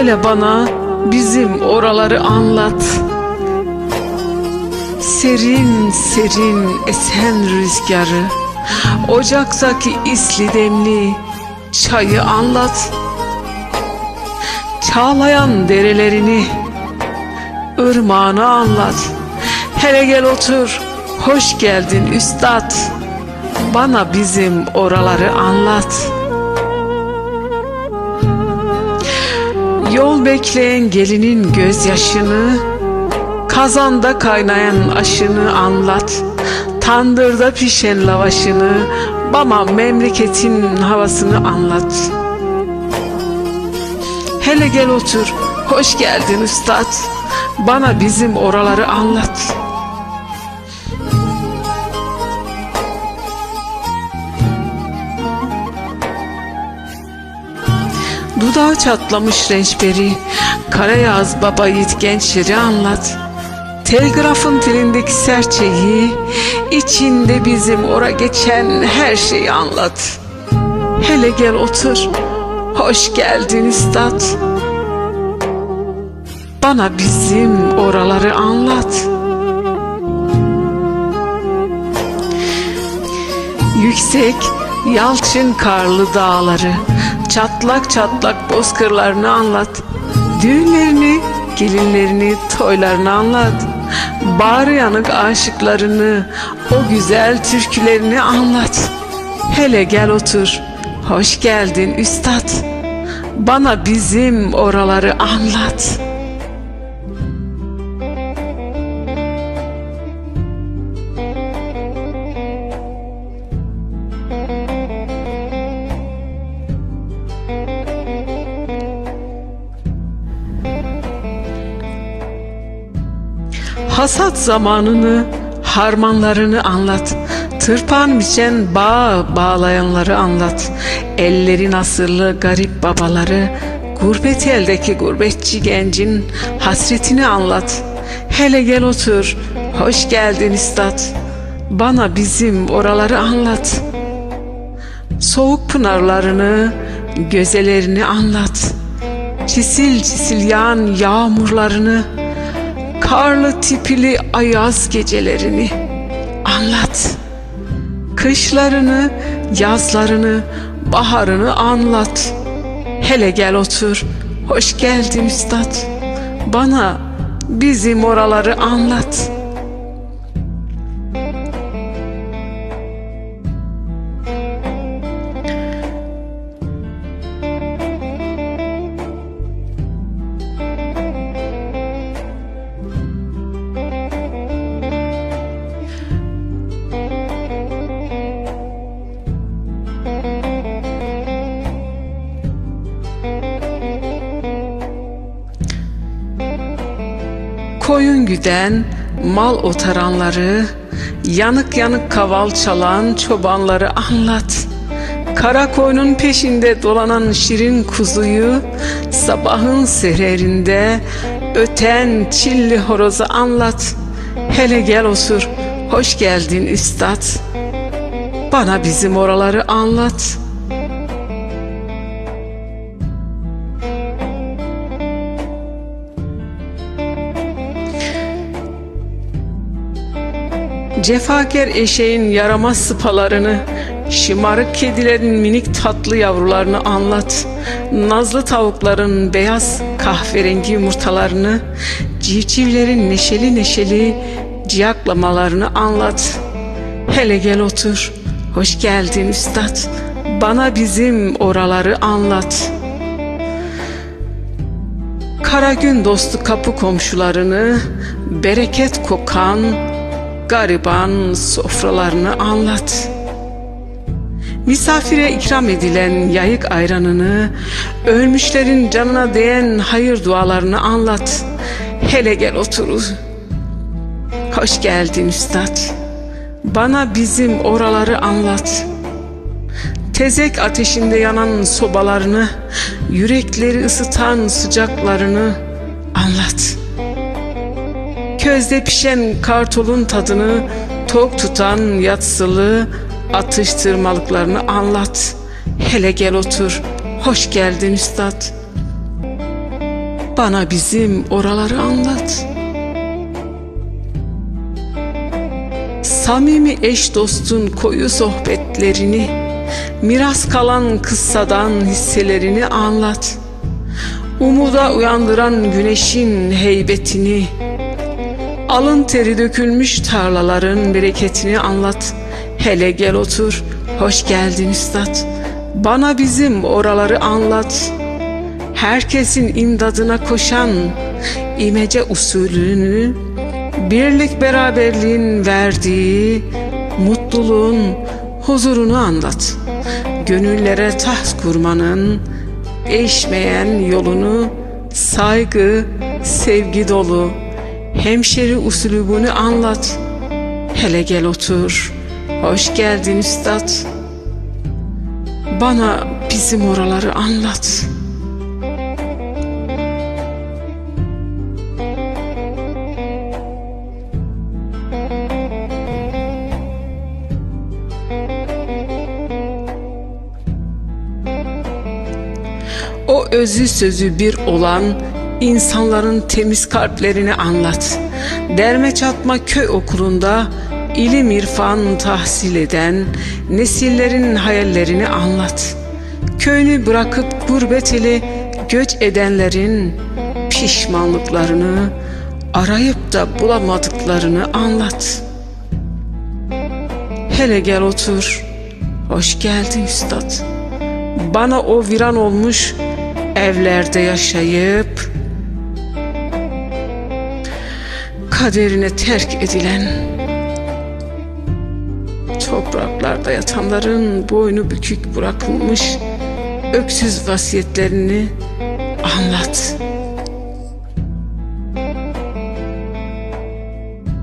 Hele bana bizim oraları anlat. Serin serin esen rüzgarı, ocaktaki isli demli çayı anlat. Çağlayan derelerini, ırmağını anlat. Hele gel otur, hoş geldin üstad. Bana bizim oraları anlat. Yol bekleyen gelinin gözyaşını, kazanda kaynayan aşını anlat. Tandırda pişen lavaşını, bana memleketin havasını anlat. Hele gel otur, hoş geldin üstad. Bana bizim oraları anlat. Dudağı çatlamış rençberi, Karayağız baba yiğit gençleri anlat. Telgrafın telindeki serçeyi, içinde bizim ora geçen her şeyi anlat. Hele gel otur, hoş geldin üstad. Bana bizim oraları anlat. Yüksek, yalçın karlı dağları, çatlak çatlak bozkırlarını anlat. Düğünlerini, gelinlerini, toylarını anlat. Bağrı yanık aşıklarını, o güzel türkülerini anlat. Hele gel otur, hoş geldin üstad. Bana bizim oraları anlat.'' Hasat zamanını, harmanlarını anlat. Tırpan biçen bağ bağlayanları anlat. Elleri nasırlı garip babaları, gurbet eldeki gurbetçi gencin hasretini anlat. Hele gel otur, hoş geldin üstad. Bana bizim oraları anlat. Soğuk pınarlarını, gözelerini anlat. Çisil çisil yağan yağmurlarını, karlı tipili ayaz gecelerini anlat. Kışlarını, yazlarını, baharını anlat. Hele gel otur, hoş geldin üstad. Bana bizim oraları anlat.'' Koyun güden, mal otaranları, yanık yanık kaval çalan çobanları anlat. Kara koyunun peşinde dolanan şirin kuzuyu, sabahın seherinde öten çilli horozu anlat. Hele gel otur, hoş geldin üstad. Bana bizim oraları anlat.'' Cefakar eşeğin yaramaz sıpalarını, şımarık kedilerin minik tatlı yavrularını anlat. Nazlı tavukların beyaz kahverengi yumurtalarını, civcivlerin neşeli neşeli ciyaklamalarını anlat. Hele gel otur, hoş geldin üstad, bana bizim oraları anlat.'' Kara gün dostu kapı komşularını, bereket kokan gariban sofralarını anlat. Misafire ikram edilen yayık ayranını, ölmüşlerin canına değen hayır dualarını anlat. Hele gel otur. Hoş geldin üstad. Bana bizim oraları anlat. Tezek ateşinde yanan sobalarını, yürekleri ısıtan sıcaklarını anlat.'' Közde pişen kartolun tadını tok tutan yatsılı atıştırmalıklarını anlat. Hele gel otur. Hoş geldin üstad. Bana bizim oraları anlat. Samimi eş dostun koyu sohbetlerini, miras kalan kıssadan hisselerini anlat. Umuda uyandıran güneşin heybetini, alın teri dökülmüş tarlaların bereketini anlat. Hele gel otur, hoş geldin üstad. Bana bizim oraları anlat. Herkesin imdadına koşan imece usulünü, birlik beraberliğin verdiği mutluluğun huzurunu anlat. Gönüllere taht kurmanın değişmeyen yolunu saygı, sevgi dolu hemşeri usulübünü anlat. Hele gel otur. Hoş geldin üstad. Bana bizim oraları anlat. O özü sözü bir olan insanların temiz kalplerini anlat. Derme çatma köy okulunda ilim irfan tahsil eden nesillerin hayallerini anlat. Köyünü bırakıp gurbet ile göç edenlerin pişmanlıklarını arayıp da bulamadıklarını anlat. Hele gel otur. Hoş geldin üstad. Bana o viran olmuş evlerde yaşayıp kaderine terk edilen topraklarda yatanların boynu bükük bırakılmış öksüz vasiyetlerini anlat.''